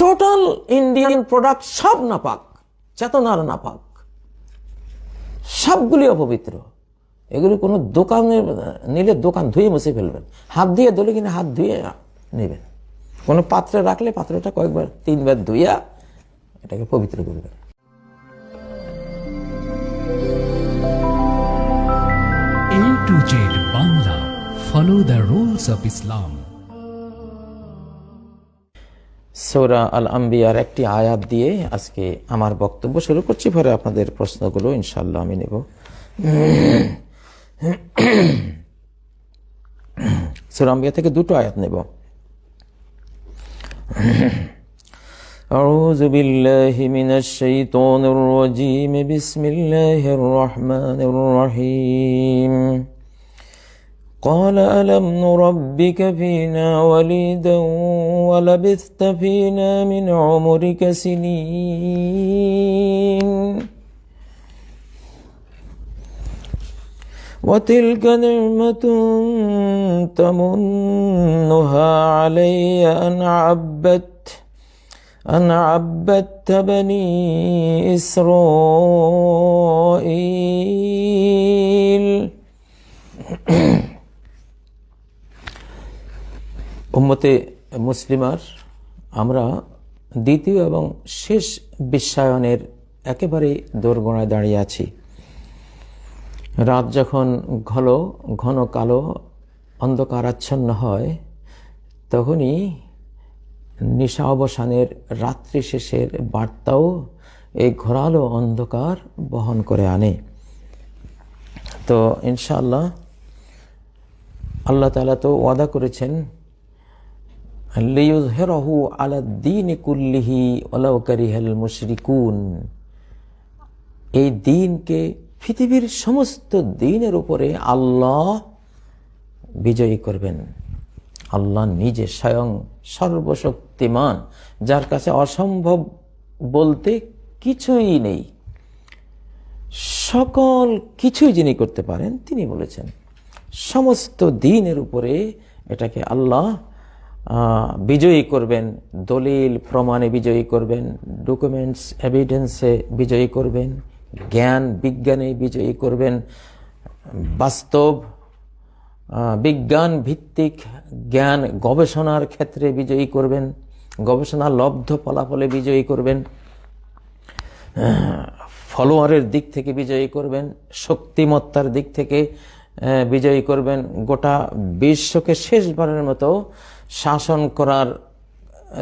Total Indian product সব নাপাক, চেতনার নাপাক সবগুলি অপবিত্র এগুলি কোনো দোকানে, নিলে দোকান ধুয়ে মুছে ফেলবেন হাত দিয়ে দলে কিনা হাত ধুয়ে নেবেন কোনো পাত্রে রাখলে পাত্রটা কয়েকবার, তিনবার ধুইয়া এটাকে পবিত্র করবেন A to Z Bangla. Follow the rules of Islam. Saura আল আম্বিয়ার একটি আয়াত দিয়ে আজকে আমার বক্তব্য শুরু করছি পরে আপনাদের প্রশ্নগুলো ইনশাল্লাহ আমি নেব সৌরা আম্বিয়া থেকে দুটো আয়াত নেব أعوذ بالله من الشيطان الرجيم بسم الله الرحمن الرحيم قال ألم نربك فينا وليدا ولبثت فينا من عمرك سنين. وتلك نعمة تمنها علي أن عبدت أن عبدت بني إسرائيل. উম্মতে মুসলিমার আমরা দ্বিতীয় এবং শেষ বিশ্বায়নের একেবারে দোরগোড়ায় দাঁড়িয়ে আছি। রাত যখন ঘন ঘন কালো, অন্ধকারাচ্ছন্ন হয়, তখনই নিশা অবসানের রাত্রি শেষের বার্তাও এই ঘোরালো অন্ধকার বহন করে আনে। তো ইনশাআল্লাহ আল্লাহ তালা তো ওয়াদা করেছেন লিউজহেরহু আলা দিন কুল্লিহি ওলাউকারিহাল মুশরিকুন। এই দিনকে পৃথিবীর সমস্ত দিনের উপরে আল্লাহ বিজয়ী করবেন। আল্লাহ নিজে স্বয়ং সর্বশক্তিমান, যার কাছে অসম্ভব বলতে কিছুই নেই। সকল কিছুই যিনি করতে পারেন, তিনি বলেছেন। সমস্ত দিনের উপরে এটাকে আল্লাহ বিজয়ী করবেন, দলিল, প্রমাণে বিজয়ী করবেন ডকুমেন্টস এভিডেন্সে বিজয়ী করবেন, জ্ঞান, বিজ্ঞানে বিজয়ী করবেন, বাস্তব বিজ্ঞান ভিত্তিক জ্ঞান গবেষণার ক্ষেত্রে বিজয়ী করবেন, গবেষণা লব্ধ ফলাফলে বিজয়ী করবেন ফলোয়ারের দিক থেকে বিজয়ী করবেন, শক্তিমত্তার দিক থেকে বিজয়ী করবেন, গোটা বিশ্বকে শেষবারের মতো শাসন করার,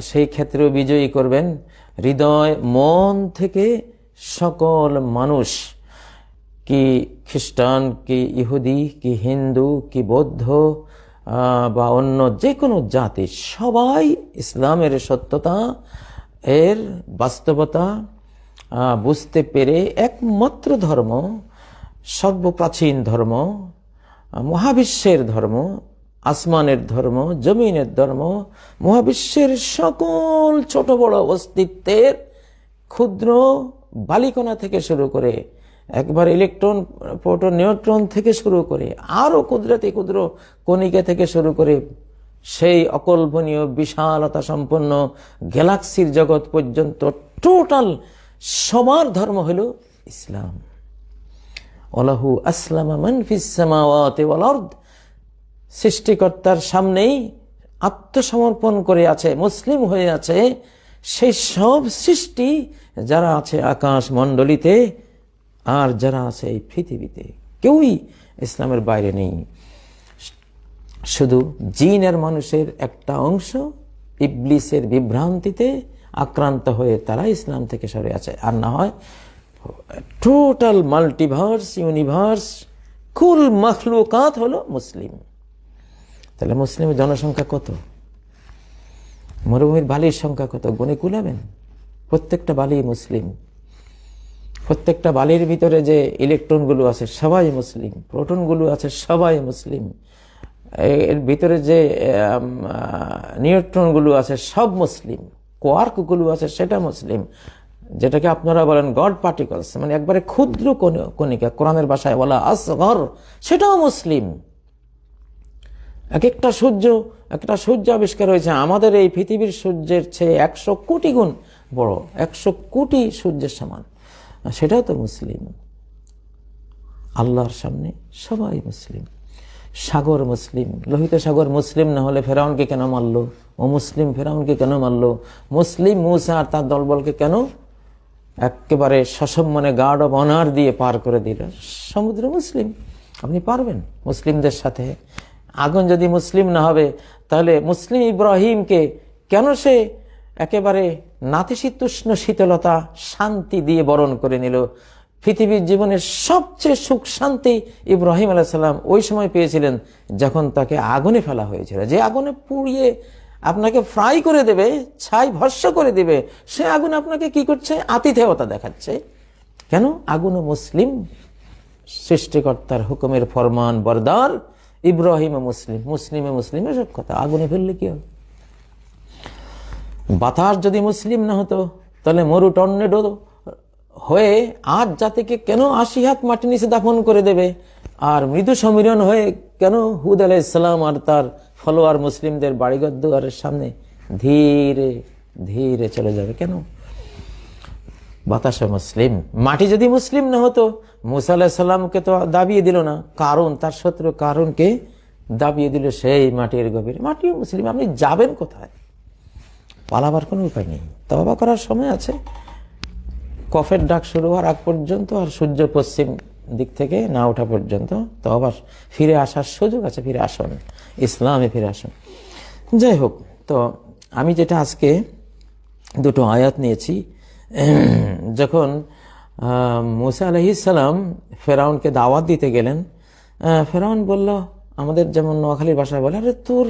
সেই ক্ষেত্রেও বিজয়ী করবেন। হৃদয়, মন থেকে সকল মানুষ, কি খ্রিস্টান, কি ইহুদি, কি হিন্দু, কি বৌদ্ধ বা অন্য যে কোনো জাতি, সবাই ইসলামের সত্যতা এর বাস্তবতা বুঝতে পেরে একমাত্র ধর্ম, সর্বপ্রাচীন ধর্ম, মহাবিশ্বের ধর্ম আসমানের ধর্ম, জমিনের ধর্ম, মহাবিশ্বের সকল ছোট বড় অস্তিত্বের ক্ষুদ্র বালিকণা থেকে শুরু করে, একবার ইলেকট্রন, প্রোটন, নিউট্রন থেকে শুরু করে, আরও ক্ষুদ্রাতি ক্ষুদ্র কণিকা থেকে শুরু করে, সেই অকল্পনীয় বিশালতা সম্পন্ন গ্যালাক্সির জগৎ পর্যন্ত টোটাল সবার ধর্ম হলো ইসলাম। ওলাহু আসলামা মানফিস সৃষ্টিকর্তার সামনেই আত্মসমর্পণ করে আছে, মুসলিম হয়ে আছে, সেই সব সৃষ্টি যারা আছে আকাশ মণ্ডলীতে আর যারা আছে এই পৃথিবীতে। কেউই ইসলামের বাইরে নেই। শুধু জিনের মানুষের একটা অংশ ইবলিসের বিভ্রান্তিতে আক্রান্ত হয়ে তারা ইসলাম থেকে সরে আছে। আর না হয় টোটাল মাল্টিভার্স ইউনিভার্স কুল মখলুকাত হলো মুসলিম। তাহলে মুসলিমের জনসংখ্যা কত? মরুভূমির বালির সংখ্যা কত? গুণে কুলাবেন? প্রত্যেকটা বালি মুসলিম। প্রত্যেকটা বালির ভিতরে যে ইলেকট্রনগুলো আছে সবাই মুসলিম। প্রোটনগুলো আছে সবাই মুসলিম। এর ভিতরে যে নিউট্রনগুলো আছে সব মুসলিম। কোয়ার্কগুলো আছে সেটা মুসলিম। যেটাকে আপনারা বলেন গড পার্টিকলস। মানে একবারে ক্ষুদ্র কণি- কণিকা। কোরআনের ভাষায় বলা আসগর, সেটাও মুসলিম। এক একটা সূর্য একটা সূর্য আবিষ্কার হয়েছে। আমাদের এই পৃথিবীর সূর্যের চেয়ে একশো কোটি গুণ বড়, একশো কোটি সূর্যের সমান। সেটাও তো মুসলিম। আল্লাহর সামনে সবাই মুসলিম। সাগর মুসলিম। লোহিত সাগর মুসলিম না হলে ফেরাউনকে কেন মারলো? ও মুসলিম ফেরাউনকে কেন মারলো? মুসলিম মুসা আর তার দলবলকে কেন একেবারে সসম্মানে গার্ড অব অনার দিয়ে পার করে দিল? সমুদ্র মুসলিম। আপনি পারবেন মুসলিমদের সাথে আগুন যদি মুসলিম না হবে, তাহলে মুসলিম ইব্রাহিমকে কেন সে একেবারে নাতিশীতোষ্ণ শীতলতা, শান্তি দিয়ে বরণ করে নিল? পৃথিবীর জীবনের সবচেয়ে সুখ শান্তি ইব্রাহিম আলাইসাল্লাম ওই সময় পেয়েছিলেন যখন তাকে আগুনে ফেলা হয়েছিল। যে আগুনে পুড়িয়ে আপনাকে ফ্রাই করে দেবে, ছাই ভস্য করে দেবে, সে আগুন আপনাকে কি করছে? আতিথেয়তা দেখাচ্ছে। কেন? আগুন মুসলিম সৃষ্টিকর্তার হুকুমের ফরমান, বরদার। ইব্রাহিম মুসলিম। মুসলিমে মুসলিম, এসব কথা। আগুনে ফেললে কি হবে? বাতাস যদি মুসলিম না হতো, তাহলে মরু টর্নেডো হয়ে আজ জাতিকে কেন আশি হাত মাটি নিচে দাফন করে দেবে? আর মৃদু সমীরণ হয়ে কেন হুদ আলাহ ইসলাম আর তার ফলোয়ার মুসলিমদের বাড়িঘর দুয়ারের সামনে ধীরে ধীরে চলে যাবে? কেন? বাতাসে মুসলিম। মাটি যদি মুসলিম না হতো, মুসা তো দাবিয়ে দিল না। কারণ, তার শত্রু কারণকে দাবিয়ে দিল সেই মাটির গভীরে। মাটিও মুসলিম, আপনি যাবেন কোথায়? পালাবার কোনো উপায় নেই। তবা করার সময় আছে। কফের ডাক শুরু হওয়ার আগ পর্যন্ত আর সূর্য পশ্চিম দিক থেকে না ওঠা পর্যন্ত তবা ফিরে আসার সুযোগ আছে, ফিরে আসুন। ইসলামে ফিরে আসুন। যাই হোক, তো আমি যেটা আজকে দুটো আয়াত নিয়েছি যখন আহ, মুসা আলহিসাল্লাম ফেরাউনকে দাওয়াত দিতে গেলেন আহ, ফেরাউন বলল আমাদের যেমন নোয়াখালীর ভাষায় বলে আরে তোর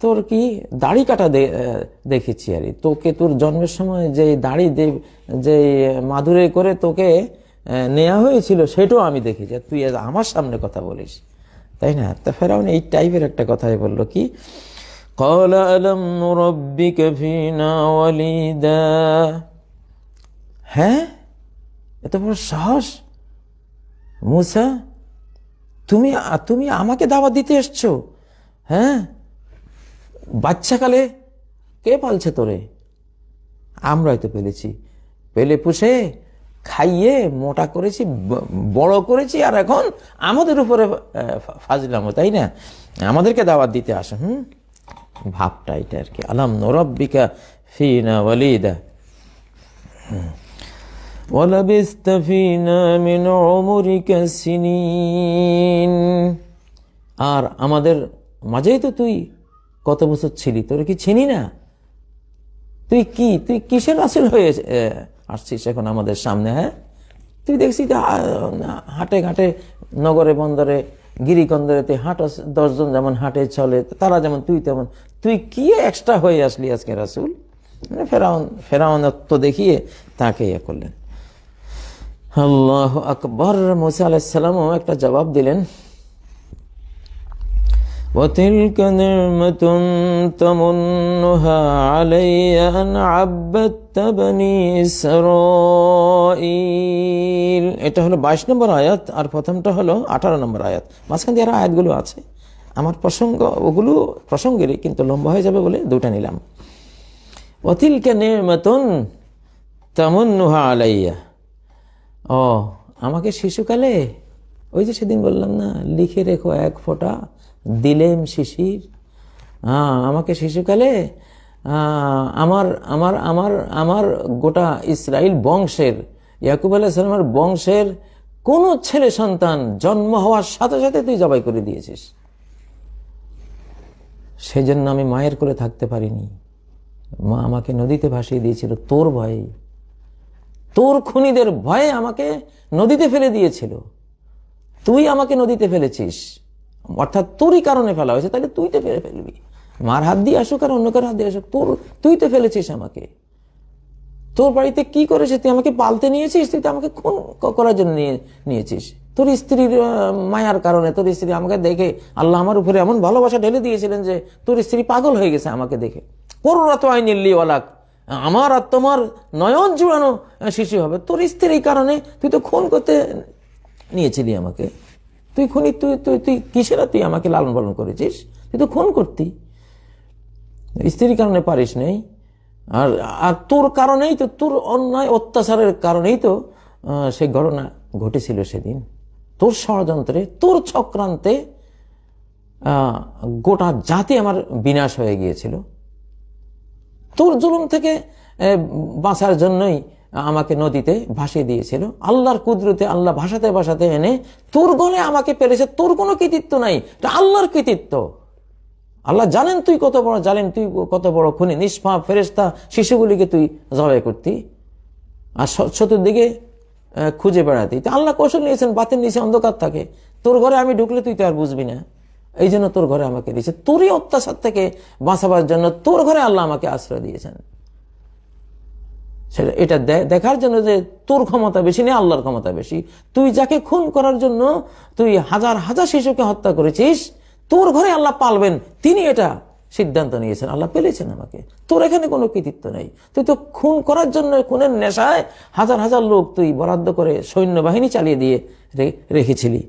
তোর কি দাড়ি কাটা দে- আহ, দেখেছি আর কি। তোকে তোর জন্মের সময় যে দাড়ি দে- যে মাদুরে করে তোকে আহ, নেওয়া হয়েছিল সেটাও আমি দেখেছি আর তুই আজ আমার সামনে কথা বলিস তাই না তা ফেরাউন এই টাইপের একটা কথাই বললো কি قال ألم نربك فينا وليدا হ্যাঁ? এত বড় সাহস? মুসা, তুমি তুমি আমাকে দাওয়াত দিতে এসছো হ্যাঁ? বাচ্চাকালে কে পালছে তোরে? আমরাই তো পেলেছি। পেলে পুষে, খাইয়ে, মোটা করেছি বড় করেছি, আর এখন আমাদের উপরে ফাজলামো, তাই না? আমাদেরকে দাওয়াত দিতে আসো, হুম? ভাবটা এটা আর কি। আলাম নরব্বিকা ফিনা ওয়ালিদা। ولبثت فينا من عمرك سنين আর আমাদের মাঝেই তো তুই কত বছর ছিলি তোর কি চিনি না তুই কি তুই কিসের আসল হয়ে আহ, আসছিস এখন আমাদের সামনে হ্যাঁ তুই দেখছি যে, আহ, হাটে ঘাটে নগরে বন্দরে গিরিকন্দরেতে হাট দশজন যেমন হাটে চলে তারা যেমন তুই তেমন তুই কি এক্সট্রা হয়ে আসলি আজকে রাসুল মানে ফেরাউন ফেরাউনত্ব দেখিয়ে তাকে ইয়ে করলেন আল্লাহ আকবর মুসা আলাহিসাল্লামও একটা জবাব দিলেন وتلك نعمة تمنها علي أن عبدت بني إسرائيل এটা হলো বাইশ নম্বর আয়াত আর প্রথমটা হলো আঠারো নম্বর আয়াত মাঝখান দিয়ে আরো আয়াতগুলো আছে আমার প্রসঙ্গ ওগুলো প্রসঙ্গেরই কিন্তু লম্বা হয়ে যাবে বলে দুটা নিলাম অতিলকে নির্মাতন তামন্নুহা আলাইয়া ও, আমাকে শিশুকালে? ওই যে সেদিন বললাম না, লিখে রেখো এক ফোঁটা, দিলেম শিশির। হ্যাঁ আমাকে শিশুকালে আমার আমার আমার আমার গোটা ইসরায়েল বংশের, ইয়াকুব আলাইসালামের বংশের কোন ছেলে সন্তান জন্ম হওয়ার সাথে সাথে তুই জবাই করে দিয়েছিস। সেজন্য আমি মায়ের করে থাকতে পারিনি। মা আমাকে নদীতে ভাসিয়ে দিয়েছিল, তোর ভয়ে। তোর খুনিদের ভয়ে আমাকে নদীতে ফেলে দিয়েছিল। তুই আমাকে নদীতে ফেলেছিস। অর্থাৎ তোরই কারণে ফেলা হয়েছে, তাহলে তুই তো ফেলে ফেলবি। মার হাত দিয়ে আসুক আর অন্য কারও হাত দিয়ে আসুক, তোর তুই তো ফেলেছিস আমাকে। তোর বাড়িতে কি করেছে? তুই আমাকে পালতে নিয়েছিস? তুই তো আমাকে খুন করার জন্য নিয়ে, নিয়েছিস। তোর স্ত্রীর মায়ার কারণে, তোর স্ত্রী আমাকে দেখে আল্লাহ আমার উপরে এমন ভালোবাসা ঢেলে দিয়েছিলেন যে তোর স্ত্রী পাগল হয়ে গেছে আমাকে দেখে। পররাত আইনিল্লি ওয়ালাক আমার আর তোমার নয়ন জুড়ানো শিশু হবে। তোর স্ত্রীর এই কারণে তুই তো খুন করতে নিয়েছিলি আমাকে। তুই খুনি, তুই তুই তুই কিসের তুই আমাকে লালন পালন করেছিস? তুই তো খুন করতি। স্ত্রীর কারণে পারিস নেই। আর আর তোর কারণেই তো, তোর অন্যায় অত্যাচারের কারণেই তো সেই ঘটনা ঘটেছিল সেদিন। তোর ষড়যন্ত্রে, তোর চক্রান্তে গোটা জাতি আমার বিনাশ হয়ে গিয়েছিল। তোর জুলুম থেকে বাঁচার জন্যই আমাকে নদীতে ভাসিয়ে দিয়েছিল। আল্লাহর কুদরতে আল্লাহ ভাসাতে ভাসাতে এনে তোর গলে আমাকে পেরেছে। তোর কোনো কৃতিত্ব নাই। এটা আল্লাহর কৃতিত্ব। আল্লাহ জানেন তুই কত বড় জানেন তুই কত বড় খুনি, নিষ্পাপ ফেরেস্তা শিশুগুলিকে তুই জবাই করতি। আর চতুর্দিকে খুঁজে বেড়াতি। তা আল্লাহ কৌশল নিয়েছেন, বাতিল নিচে অন্ধকার থাকে। তোর ঘরে আমি ঢুকলে তুই তো আর বুঝবি না। এই জন্য তোর ঘরে আমাকে দিয়েছে। তোরই অত্যাচার থেকে বাঁচাবার জন্য তোর ঘরে আল্লাহ আমাকে আশ্রয় দিয়েছেন। সেটা এটা দেখার জন্য যে তোর ক্ষমতা বেশি নেই আল্লাহর ক্ষমতা বেশি। তুই যাকে খুন করার জন্য তুই হাজার হাজার শিশুকে হত্যা করেছিস, তোর ঘরে আল্লাহ পালবেন, তিনি এটা সিদ্ধান্ত নিয়েছেন। আল্লাহ পেলেছেন আমাকে। তোর এখানে কোনো কৃতিত্ব নেই। তুই তো খুন করার জন্য খুনের নেশায় হাজার হাজার লোক তুই বরাদ্দ করে সৈন্যবাহিনী চালিয়ে দিয়ে রেখেছিলি।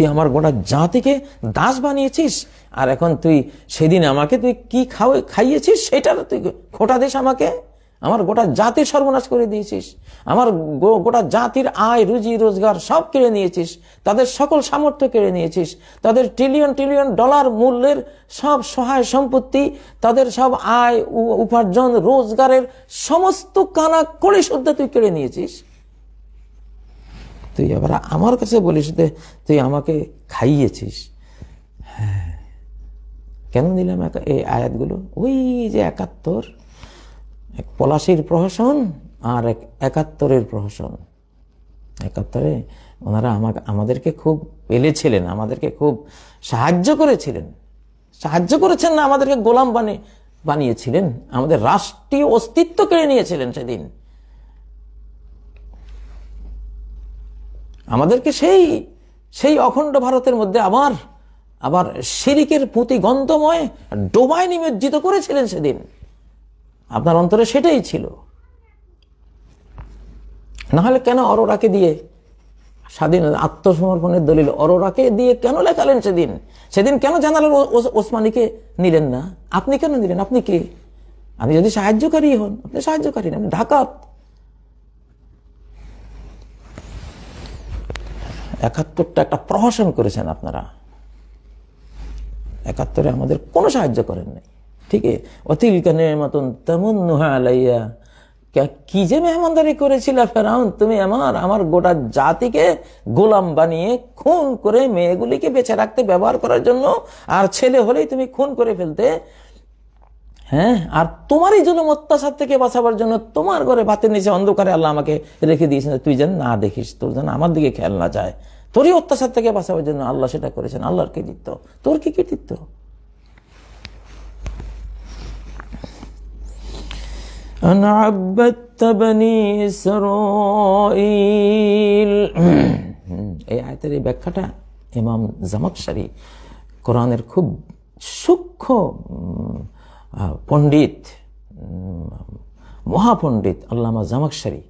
তুই আমার গোটা জাতিকে দাস বানিয়েছিস? আর এখন তুই সেদিন আমাকে তুই কি খাওয়া খাইয়েছিস সেটার তুই খোটা দিস আমাকে? আমার গোটা জাতির সর্বনাশ করে দিয়েছিস। আমার গোটা জাতির আয়, রুজি, রোজগার সব কেড়ে নিয়েছিস। তাদের সকল সামর্থ্য কেড়ে নিয়েছিস। তাদের ট্রিলিয়ন ট্রিলিয়ন ডলার মূল্যের সব সহায় সম্পত্তি, তাদের সব আয় উপার্জন, রোজগারের সমস্ত কানা কড়ি শুদ্ধ তুই কেড়ে নিয়েছিস। তুই আবার আমার কাছে বলিস যে তুই আমাকে খাইয়েছিস। হ্যাঁ। কেন দিলাম একা- এই আয়াতগুলো? ওই যে একাত্তর, এক পলাশির প্রহসন আর এক একাত্তরের প্রহসন। একাত্তরে ওনারা আমাকে, আমাদেরকে খুব পেলেছিলেন, আমাদেরকে খুব সাহায্য করেছিলেন। সাহায্য করেছেন না, আমাদেরকে গোলাম বানিয়ে, বানিয়েছিলেন। আমাদের রাষ্ট্রীয় অস্তিত্ব কেড়ে নিয়েছিলেন সেদিন। আমাদেরকে সেই সেই অখণ্ড ভারতের মধ্যে আবার আবার শিরিকের পুঁতি গন্ধময় ডোবায় নিমজ্জিত করেছিলেন সেদিন। আপনার অন্তরে সেটাই ছিল। নাহলে কেন অরোরাকে দিয়ে স্বাধীন আত্মসমর্পণের দলিল অরোরাকে দিয়ে কেন লেখালেন সেদিন? সেদিন কেন জানালেন ওস- ওসমানীকে নিলেন না? আপনি কেন নিলেন? আপনি কে? আপনি যদি সাহায্যকারী হন, আপনি সাহায্যকারী না, আপনি ডাকাত। একাত্তরটা একটা প্রহসন করেছেন আপনারা। একাত্তরে আমাদের কোনো সাহায্য করেন নাই। ঠিক আছে অতিল কানের মতন তেমন নুহা আলাইয়া। কে- যে মেহমানদারি করেছিল ফেরাউন, তুমি আমার আমার গোটা জাতিকে গোলাম বানিয়ে খুন করে মেয়েগুলিকে বেঁচে রাখতে ব্যবহার করার জন্য আর ছেলে হলেই তুমি খুন করে ফেলতে। হ্যাঁ আর তোমারই জন্য অত্যাচার থেকে বাঁচাবার জন্য তোমার ঘরে ভাতের নিচে অন্ধকারে আল্লাহ আমাকে রেখে দিয়েছেন। তুই যেন না দেখিস, তোর যেন আমার দিকে খেয়াল না যায়। তোরই অত্যাচার থেকে বাঁচাবার জন্য আল্লাহ সেটা করেছেন আল্লাহর কৃতিত্ব তোর কি কৃতিত্ব أن عبدت بني إسرائيل এই আয়তের এই ব্যাখ্যাটা ইমাম জামাকশারি কোরআনের খুব সূক্ষ্ম উম, আহ, পণ্ডিত উম, মহাপণ্ডিত আল্লামা জামাকশারি আহ,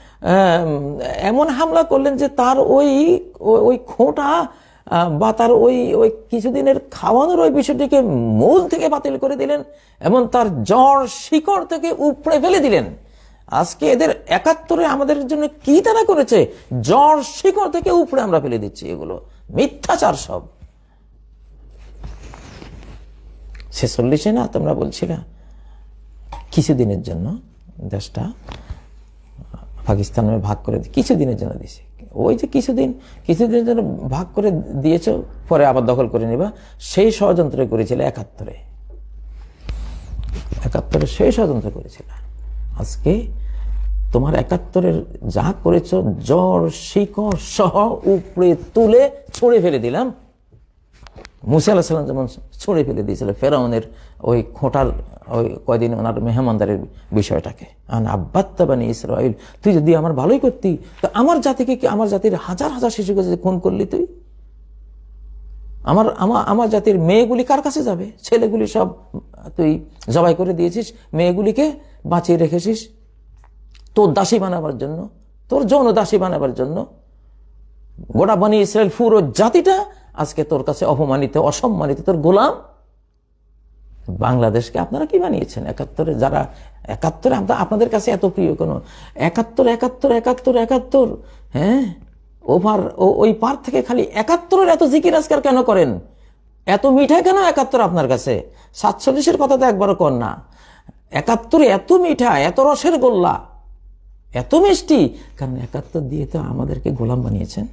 এমন হামলা করলেন যে তার ওই ওই- খোঁটা বা তার ওই ওই কিছুদিনের খাওয়ানোর ওই বিষয়টিকে মূল থেকে বাতিল করে দিলেন এবং তার জ্বর শিকড় থেকে উপড়ে ফেলে দিলেন। আজকে এদের একাত্তরে আমাদের জন্য কি তারা করেছে? জ্বর শিকড় থেকে উপরে আমরা ফেলে দিচ্ছি এগুলো। মিথ্যাচার সব। ছেচল্লিশে না তোমরা বলছিলে? কিছুদিনের জন্য দেশটা। পাকিস্তানে ভাগ করে দি- কিছুদিনের জন্য দিছে। ওই যে কিছুদিন, কিছুদিনের জন্য ভাগ করে দিয়েছ, পরে আবার দখল করে নিবা। সেই ষড়যন্ত্র করেছিল একাত্তরে। একাত্তরে সেই ষড়যন্ত্র করেছিল। আজকে তোমার একাত্তরের যা করেছ, জ্বর, শিকড় সহ উপরে তুলে ছড়ে ফেলে দিলাম। মুসা আল্লাহ সাল্লাম যেমন ছড়ে ফেলে দিয়েছিল, ফেরাউনের ওই খোঁটার ওই কয়দিন ওনার মেহমানদারের বিষয়টাকে। আব্বাত্তাবানি ইসরাইল, তুই যদি আমার ভালোই করতি, তো আমার জাতিকে কি আমার জাতির হাজার হাজার শিশুকে যদি খুন করলি তুই? আমার আমার আমার জাতির মেয়েগুলি কার কাছে যাবে? ছেলেগুলি সব তুই জবাই করে দিয়েছিস, মেয়েগুলিকে বাঁচিয়ে রেখেছিস। তোর দাসী বানাবার জন্য, তোর যৌন দাসী বানাবার জন্য। গোটা বানি ইসরায়েল পুরো জাতিটা আজকে তোর কাছে অপমানিত, অসম্মানিত, তোর গোলাম বাংলাদেশকে আপনারা কি বানিয়েছেন? একাত্তরে যারা, একাত্তরে আপনাদের কাছে এত প্রিয় কেন? একাত্তর একাত্তর একাত্তর একাত্তর হ্যাঁ? ওভার ওই পার থেকে খালি একাত্তরের এত জিকির আজকার কেন করেন? এত মিঠাই কেন একাত্তর আপনার কাছে? সাতচল্লিশের কথা তো একবারও কর না। একাত্তরে এত মিঠা, এত রসের গোল্লা, এত মিষ্টি। কারণ একাত্তর দিয়ে তো আমাদেরকে গোলাম বানিয়েছেন।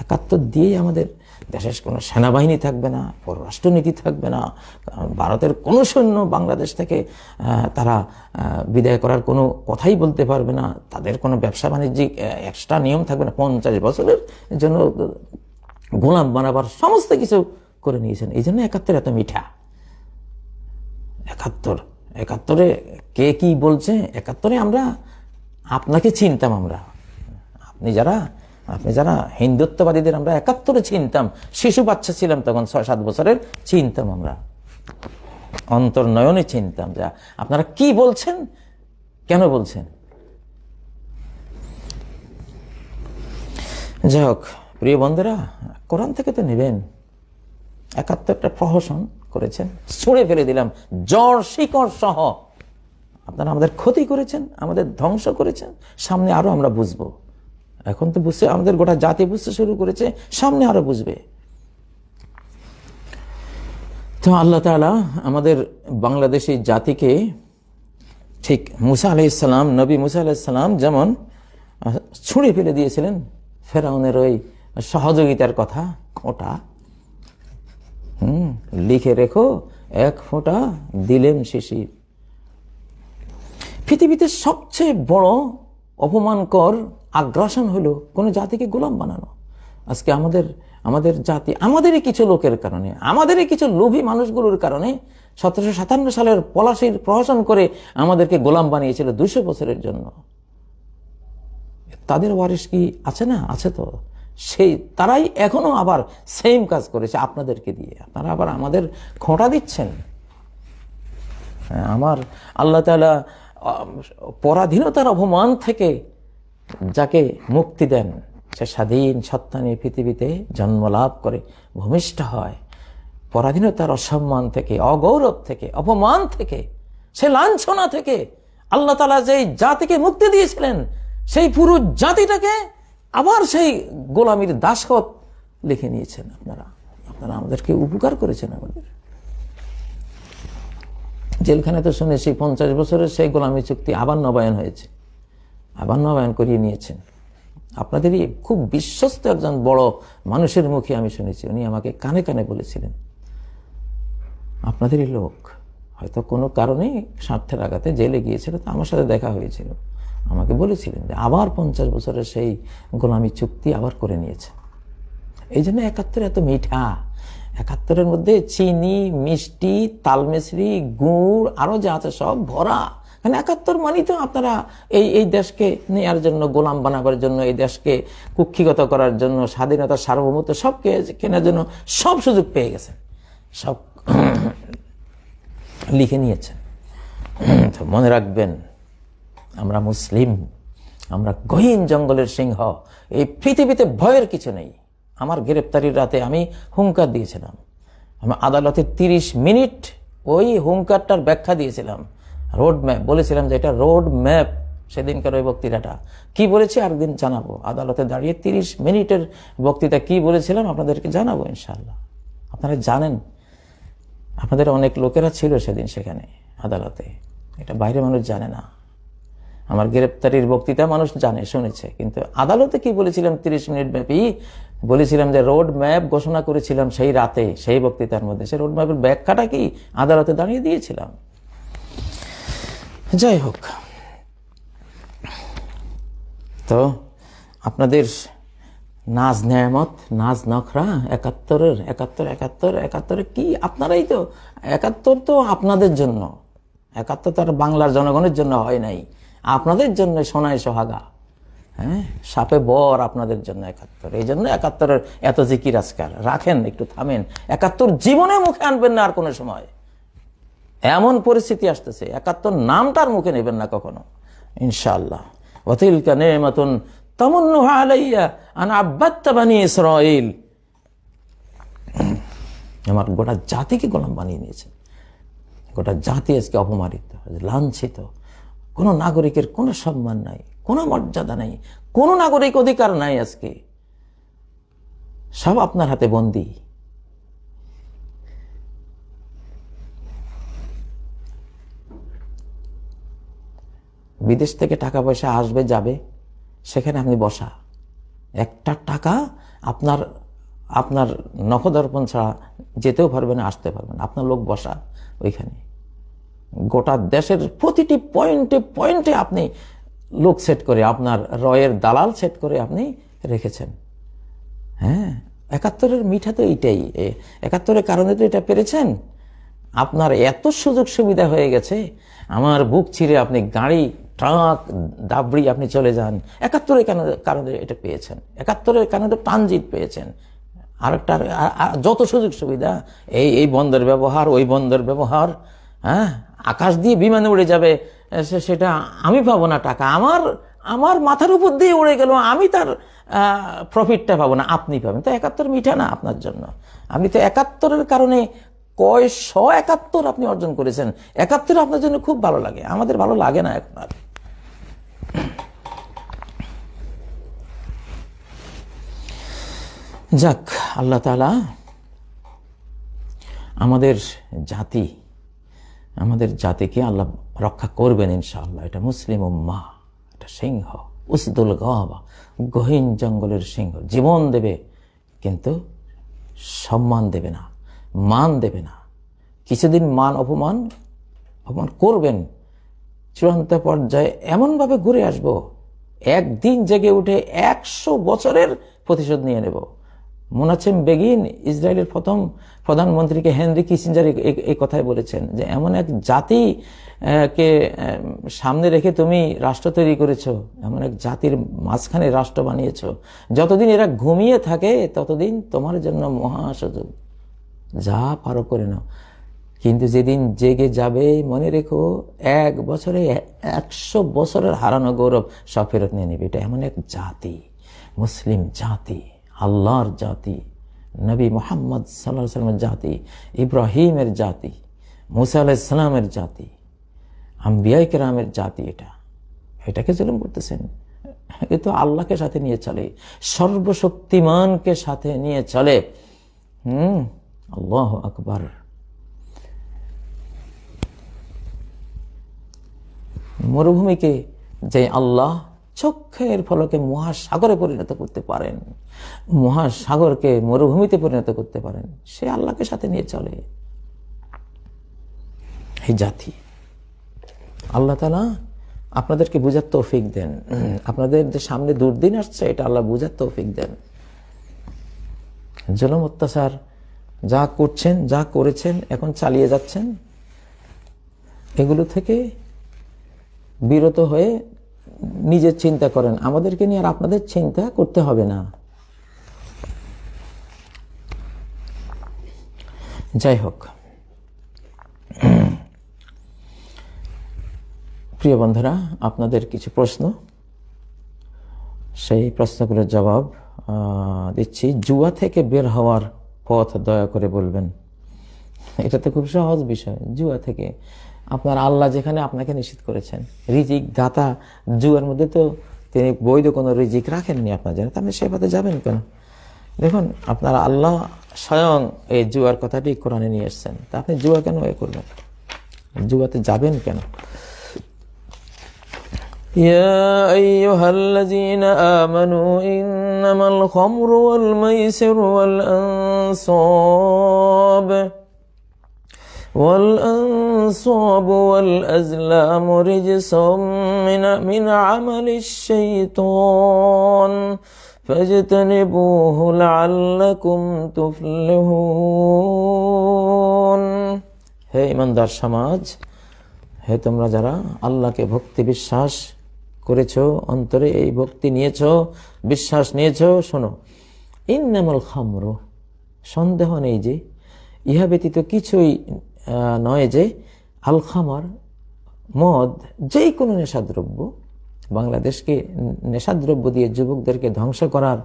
একাত্তর দিয়েই আমাদের দেশের কোনো সেনাবাহিনী থাকবে না, পররাষ্ট্রনীতি থাকবে না ভারতের কোনো সৈন্য বাংলাদেশ থেকে তারা বিদায় করার কোনো কথাই বলতে পারবে না। তাদের কোনো ব্যবসা বাণিজ্যিক এক্সট্রা নিয়ম থাকবে না। পঞ্চাশ বছরের জন্য গোলাম বানাবার সমস্ত কিছু করে নিয়েছেন। এই জন্য একাত্তর এত মিঠা। একাত্তর, একাত্তরে কে কি বলছে? একাত্তরে আমরা, আপনাকে চিনতাম আমরা। আপনি যারা আপনি যারা হিন্দুত্ববাদীদের আমরা একাত্তরে চিনতাম, শিশু বাচ্চা ছিলাম তখন ছয়, সাত বছরের চিনতাম আমরা। অন্তর্নয়নে চিনতাম যা। আপনারা কি বলছেন? কেন বলছেন? যাই হোক, প্রিয় বন্ধুরা, কোরআন থেকে তো নেবেন। একাত্তরটা প্রহসন করেছেন, ছুঁড়ে ফেলে দিলাম, জ্বর, শিকড় সহ। আপনারা আমাদের ক্ষতি করেছেন, আমাদের ধ্বংস করেছেন, সামনে আরও আমরা বুঝব। এখন তো বুঝছে, আমাদের গোটা জাতি বুঝতে শুরু করেছে, সামনে আরও বুঝবে। তো আল্লাহ তাআলা আমাদের বাংলাদেশি জাতিকে ঠিক মুসা আলাইসাল্লাম নবী মুসা আলাইসাল্লাম যেমন ছুঁড়ে ফেলে দিয়েছিলেন ফেরাউনের ওই সহযোগিতার কথা ওটা হুম, লিখে রেখো, এক ফোঁটা দিলেম শিশির। পৃথিবীতে সবচেয়ে বড় অপমানকর আগ্রাসন হলো কোনো জাতিকে গোলাম বানানো। আজকে আমাদের আমাদের জাতি আমাদেরই কিছু লোকের কারণে আমাদেরই কিছু লোভী মানুষগুলোর কারণে সতেরোশো সাতান্ন সালের পলাশির প্রহসন করে আমাদেরকে গোলাম বানিয়েছিল দুশো বছরের জন্য। তাদের ওয়ারিস কি আছে না? আছে তো। সেই তারাই এখনও আবার সেম কাজ করেছে আপনাদেরকে দিয়ে। আপনারা আবার আমাদের খোঁটা দিচ্ছেন। হ্যাঁ, আমার আল্লাহ তালা পরাধীনতার অপমান থেকে যাকে মুক্তি দেন, সে স্বাধীন সত্তা নিয়ে পৃথিবীতে জন্ম লাভ করে ভূমিষ্ঠ হয়। পরাধীনতার অসম্মান থেকে, অগৌরব থেকে, অপমান থেকে, সে লাঞ্ছনা থেকে আল্লাহ তালা যেই জাতিকে মুক্তি দিয়েছিলেন, সেই পুরো জাতিটাকে আবার সেই গোলামীর দাসত লিখে নিয়েছেন আপনারা। আপনারা আমাদেরকে উপকার করেছেন আমাদের। জেলখানে তো শুনেছি, পঞ্চাশ বছরের সেই গোলামী চুক্তি আবার নবায়ন হয়েছে। আবার নবায়ন করিয়ে নিয়েছেন। আপনাদেরই খুব বিশ্বস্ত একজন বড় মানুষের মুখে আমি শুনেছি, উনি আমাকে কানে কানে বলেছিলেন। আপনাদেরই লোক, হয়তো কোনো কারণে স্বার্থের আঘাতে জেলে গিয়েছিল, তো আমার সাথে দেখা হয়েছিল। আমাকে বলেছিলেন যে আবার পঞ্চাশ বছরের সেই গোলামি চুক্তি আবার করে নিয়েছে। এই জন্য একাত্তর এত মিঠা। একাত্তরের মধ্যে চিনি, মিষ্টি, তালমেশরি, গুড়, আরও যা আছে সব ভরা। মানে একাত্তর মানেই তো আপনারা এই এই দেশকে নেয়ার জন্য, গোলাম বানাবার জন্য, এই দেশকে কুক্ষিগত করার জন্য, স্বাধীনতা, সার্বভৌমত্ব সবকে কেনার জন্য সব সুযোগ পেয়ে গেছেন। সব লিখে নিয়েছেন। তো মনে রাখবেন, আমরা মুসলিম, আমরা গহীন জঙ্গলের সিংহ, এই পৃথিবীতে ভয়ের কিছু নেই। আমার গ্রেপ্তারির রাতে আমি হুঙ্কার দিয়েছিলাম। আমি আদালতে তিরিশ মিনিট ওই হুঙ্কারটার ব্যাখ্যা দিয়েছিলাম। রোড ম্যাপ বলেছিলাম যে এটা রোড ম্যাপ সেদিনকার ওই বক্তৃতাটা। কি বলেছি আরেকদিন জানাব। আদালতে দাঁড়িয়ে তিরিশ মিনিটের বক্তৃতা কি বলেছিলাম আপনাদেরকে জানাব ইনশাল্লাহ আপনারা জানেন, আপনাদের অনেক লোকেরা ছিল সেদিন সেখানে আদালতে। এটা বাইরে মানুষ জানে না। আমার গ্রেপ্তারির বক্তৃতা মানুষ জানে, শুনেছে। কিন্তু আদালতে কি বলেছিলাম তিরিশ মিনিট ব্যাপী? বলেছিলাম যে রোড ম্যাপ ঘোষণা করেছিলাম সেই রাতে, সেই বক্তৃতার মধ্যে। সেই রোড ম্যাপের ব্যাখ্যাটা কি আদালতে দাঁড়িয়ে দিয়েছিলাম? যাই হোক। তো আপনাদের নাজ নেয়ামত, নাজ নখরা, একাত্তরের, একাত্তর একাত্তর, একাত্তরে কি আপনারাই তো? একাত্তর তো আপনাদের জন্য। একাত্তর তো আর বাংলার জনগণের জন্য হয় নাই। আপনাদের জন্য সোনায় সোহাগা। হ্যাঁ? সাপে বর আপনাদের জন্য একাত্তর। এই জন্য একাত্তরের এত জিকির আজকাল। রাখেন, একটু থামেন। একাত্তর জীবনে মুখে আনবেন না আর কোনো সময়। এমন পরিস্থিতি আসতেছে, একাত্তর নামটার মুখে নেবেন না কখনো। ইনশাআল্লাহ। ওতিলকা নেমাতুন তামুন্নুহা আলাইয়া আন আব্বাত্তা বানি আমার গোটা জাতিকে গোলাম বানিয়ে নিয়েছেন। গোটা জাতি আজকে অপমানিত, লাঞ্ছিত। কোনো নাগরিকের কোনো সম্মান নাই, কোনো মর্যাদা নাই, কোনো নাগরিক অধিকার নাই আজকে। সব আপনার হাতে বন্দী। বিদেশ থেকে টাকা পয়সা আসবে, যাবে, সেখানে আপনি বসা। একটা টাকা আপনার আপনার নখদর্পণ ছাড়া যেতেও পারবে না, আসতে পারবে না। আপনার লোক বসা ওইখানে। গোটা দেশের প্রতিটি পয়েন্টে পয়েন্টে আপনি লোক সেট করে, আপনার রয়ের দালাল সেট করে আপনি রেখেছেন। হ্যাঁ একাত্তরের মিঠা তো এইটাই। একাত্তরের কারণে তো এটা পেরেছেন। আপনার এত সুযোগ সুবিধা হয়ে গেছে, আমার বুক ছিঁড়ে আপনি গাড়ি ট্রাক ডাবড়ি আপনি চলে যান। একাত্তরের কেন কারণে এটা পেয়েছেন। একাত্তরের কারণে ট্রানজিট পেয়েছেন। আরেকটা, আর- আর যত সুযোগ সুবিধা, এই এই বন্দর ব্যবহার, ওই বন্দর ব্যবহার হ্যাঁ? আকাশ দিয়ে বিমানে উড়ে যাবে সেটা আমি পাবো না টাকা। আমার আমার মাথার উপর দিয়ে উড়ে গেল, আমি তার প্রফিটটা পাবো না, আপনি পাবেন। তো একাত্তর মিঠা না আপনার জন্য। আপনি তো একাত্তরের কারণে কয় শ একাত্তর আপনি অর্জন করেছেন। একাত্তর আপনার জন্য খুব ভালো লাগে। আমাদের ভালো লাগে না এখন আর। যাক, আল্লাহ তালা আমাদের জাতি, আমাদের জাতিকে আল্লাহ রক্ষা করবেন ইনশাআল্লাহ। এটা মুসলিম উম্মা, এটা সিংহ, উসদুল গাবা গহীন জঙ্গলের সিংহ, জীবন দেবে কিন্তু সম্মান দেবে না, মান দেবে না। কিছুদিন মান অপমান অপমান করবেন, চূড়ান্ত পর্যায়ে এমনভাবে ঘুরে আসব, একদিন জেগে উঠে একশো বছরের প্রতিশোধ নিয়ে নেব। মোনাচেম বেগিন, ইসরায়েলের প্রথম প্রধানমন্ত্রীকে হেনরি কিসিঞ্জার এই- কথাই বলেছেন যে এমন এক জাতি কে সামনে রেখে তুমি রাষ্ট্র তৈরি করেছ, এমন এক জাতির মাঝখানে রাষ্ট্র বানিয়েছ। যতদিন এরা ঘুমিয়ে থাকে, ততদিন তোমার জন্য মহা সুযোগ যা পারো করে নাও। কিন্তু যেদিন জেগে যাবে, মনে রেখো, এক বছরে একশো বছরের হারানো গৌরব সব ফেরত নিয়ে নেবে। এটা এমন এক জাতি, মুসলিম জাতি। আল্লাহর জাতি, নবী মোহাম্মদ সাল্লাহ সাল্লামের জাতি, ইব্রাহিমের জাতি, মুসা আলাইসালামের জাতি আম্বিয়াই কেরামের জাতি এটা। এটাকে জুলুম করতেছেন। এ তো আল্লাহকে সাথে নিয়ে চলে, সর্বশক্তিমানকে সাথে নিয়ে চলে। হুম, আল্লাহ আকবার। মরুভূমিকে যে আল্লাহ চক্ষের ফলকে মহাসাগরে পরিণত করতে পারেন, মহাসাগরকে মরুভূমিতে পরিণত করতে পারেন। সে আল্লাহকে সাথে নিয়ে চলে। এই জাতি। আল্লাহ তালা আপনাদেরকে বুঝার তৌফিক দেন। আপনাদের যে সামনে দুর্দিন আসছে, এটা আল্লাহ বুঝার তৌফিক দেন। জলম, অত্যাচার যা করছেন, যা করেছেন, এখন চালিয়ে যাচ্ছেন, এগুলো থেকে বিরত হয়ে নিজের চিন্তা করেন, আমাদেরকে নিয়ে আর আপনাদের চিন্তা করতে হবে না। যাই হোক। প্রিয় বন্ধুরা, আপনাদের কিছু প্রশ্ন? সেই প্রশ্নগুলোর জবাব দিচ্ছি। জুয়া থেকে বের হওয়ার পথ দয়া করে বলবেন। এটা তো খুব সহজ বিষয়, জুয়া থেকে। আপনার আল্লাহ যেখানে আপনাকে নিষেধ করেছেন রিজিক দাতা জুয়ার মধ্যে তো তিনি বৈধ কোনো রিজিক রাখেননি আপনার জন্য তা আপনি সে পথে যাবেন কেন দেখুন আপনার আল্লাহ স্বয়ং এই জুয়ার কথাটি কোরআনে নিয়ে এসছেন তা আপনি জুয়া কেন এ করবেন জুয়াতে যাবেন কেন يا أيها الذين آمنوا إنما الخمر والميسر والأنصاب والأنصاب والأزلام رجس من من عمل الشيطان فاجتنبوه لعلكم تفلحون হে ইমানদার সমাজ হে তোমরা যারা আল্লাহকে ভক্তি বিশ্বাস করেছো অন্তরে এই ভক্তি নিয়েছো বিশ্বাস নিয়েছো শোনো ইন্নামাল খামর সন্দেহ নেই যে ইহা ব্যতীত কিছুই আহ, নয় যে আল খামার মদ যে কোনো নেশাদ্রব্য, বাংলাদেশকে নেশাদ্রব্য দিয়ে যুবকদেরকে ধ্বংস করার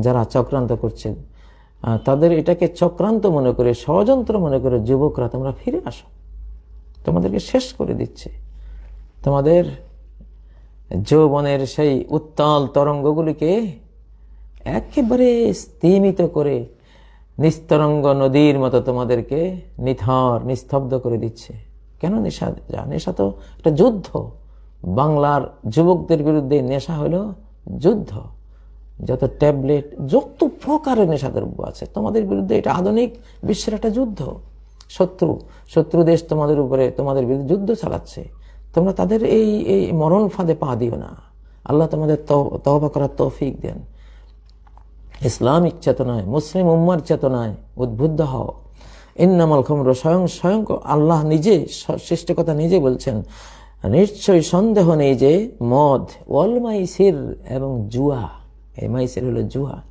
যারা চক্রান্ত করছে তাদের এটাকে চক্রান্ত মনে করে, ষড়যন্ত্র মনে করে যুবকরা তোমরা ফিরে আসো। তোমাদেরকে শেষ করে দিচ্ছে। তোমাদের যৌবনের সেই উত্তাল তরঙ্গগুলিকে একেবারে স্তিমিত করে নিস্তরঙ্গ নদীর মতো তোমাদেরকে নিথর, নিস্তব্ধ করে দিচ্ছে। কেন নেশা? যা নেশা তো একটা যুদ্ধ। বাংলার যুবকদের বিরুদ্ধে নেশা হলো যুদ্ধ। যত ট্যাবলেট, যত প্রকারের নেশাদ্রব্য আছে, তোমাদের বিরুদ্ধে এটা আধুনিক বিশ্বের একটা যুদ্ধ। শত্রু শত্রু দেশ তোমাদের উপরে, তোমাদের বিরুদ্ধে যুদ্ধ চালাচ্ছে। তোমরা তাদের এই এই মরণ ফাঁদে পা দিও না। আল্লাহ তোমাদের তহবা করার তৌফিক দেন। ইসলামিক চেতনায় মুসলিম উম্মার চেতনায় উদ্বুদ্ধ হও। ইন্নামাল খমর স্বয়ং স্বয়ং আল্লাহ নিজে স- সৃষ্টিকর্তা নিজে বলছেন নিশ্চয়ই সন্দেহ নেই যে মদ ওয়াল মাইসির এবং জুয়া এই মাইসির হলো জুয়া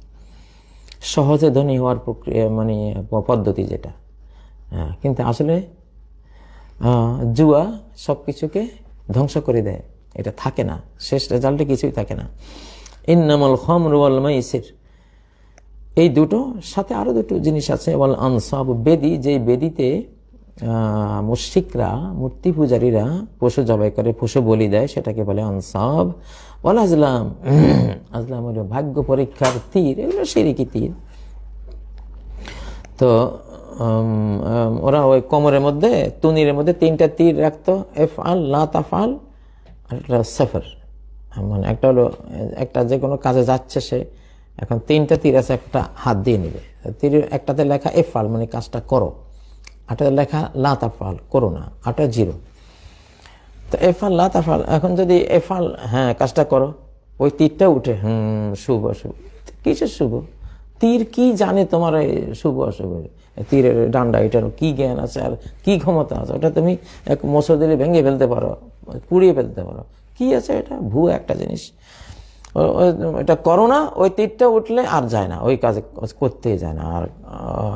সহজে ধনী হওয়ার প্রক্রিয়া মানে পদ্ধতি যেটা। হ্যাঁ, কিন্তু আসলে জুয়া সব কিছুকে ধ্বংস করে দেয়। এটা থাকে না। শেষ রেজাল্টে কিছুই থাকে না। ইন্নামাল খমর ওয়াল মাইসির এই দুটো, সাথে আরও দুটো জিনিস আছে। ওয়াল আনসাব বেদি যে বেদিতে মুশিকরা মূর্তি পূজারীরা পশু জবাই করে, পশু বলি দেয়, সেটাকে বলে আনসাব। ওয়াল আজলাম আজলাম হলো ভাগ্য পরীক্ষার তীর, এগুলো সিরিকি তীর। তো ওরা ওই কোমরের মধ্যে, তুনির মধ্যে তিনটা তীর রাখতো এফ আল লা তাফাল আর একটা সফর। মানে একটা হলো, একটা যে কোনো কাজে যাচ্ছে সে এখন তিনটা তীর আছে, একটা হাত দিয়ে নেবে। তীর একটাতে লেখা এফ আল মানে কাজটা করো। আটাতে লেখা লা তাফাল করো না আটা জিরো। তো এফাল লা তাফাল এখন যদি এফাল হ্যাঁ কাজটা করো, ওই তীরটা উঠে, হুম, শুভ অশুভ। কিসের শুভ? তীর কি জানে তোমার শুভ অশুভ? তীরের ডান্ডা, এটার কি জ্ঞান আছে আর কি ক্ষমতা আছে? ওটা তুমি এক মোসর দিলে ভেঙে ফেলতে পারো, পুড়িয়ে ফেলতে পারো। কি আছে এটা? ভুয়া একটা জিনিস। এটা করো না, ওই তীরটা উঠলে আর যায় না, ওই কাজে করতে যায় না। আর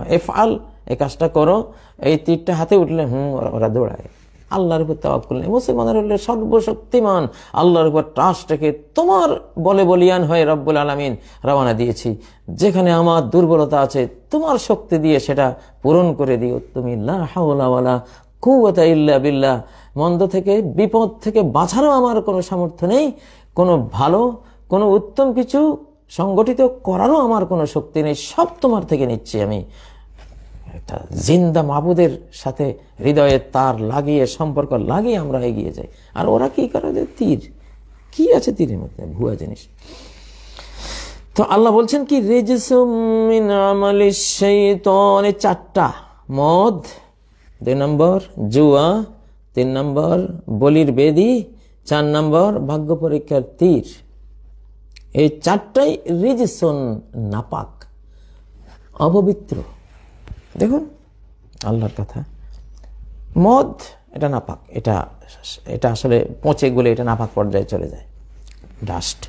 এফ আল এই কাজটা করো, এই তীরটা হাতে উঠলে, হুম, ওরা- দৌড়ায়। আল্লাহর উপর তাওয়াক্কুল নেই। মুসলমানের হলে সর্বশক্তিমান, আল্লাহর উপর ট্রাস্ট রেখে তোমার বলে বলিয়ান হয়ে রব্বুল আলমিন রওনা দিয়েছি। যেখানে আমার দুর্বলতা আছে, তোমার শক্তি দিয়ে সেটা পূরণ করে দিও। তুমি লা হাওলা ওয়ালা কুওয়াতা ইল্লা বিল্লাহ। মন্দ থেকে, বিপদ থেকে বাঁচারও আমার কোনো সামর্থ্য নেই। কোনো ভালো কোনো উত্তম কিছু সংগঠিত করারও আমার কোনো শক্তি নেই, সব তোমার থেকে নিচ্ছি আমি। একটা জিন্দা মাবুদের সাথে হৃদয়ে তার লাগিয়ে, সম্পর্ক লাগিয়ে আমরা এগিয়ে যাই। আর ওরা কি করে? যে তীর। কি আছে তীরের মধ্যে? ভুয়া জিনিস। তো আল্লাহ বলছেন কি রেজসমিন চারটা। মদ, দুই নম্বর জুয়া, তিন নম্বর বলির বেদি, চার নম্বর ভাগ্য পরীক্ষার তীর। এই চারটাই রিজিসন নাপাক, অপবিত্র। দেখুন, আল্লাহর কথা। মদ, এটা নাপাক, এটা এটা আসলে পচে গেলে এটা নাপাক পর্যায়ে চলে যায়। ডাস্ট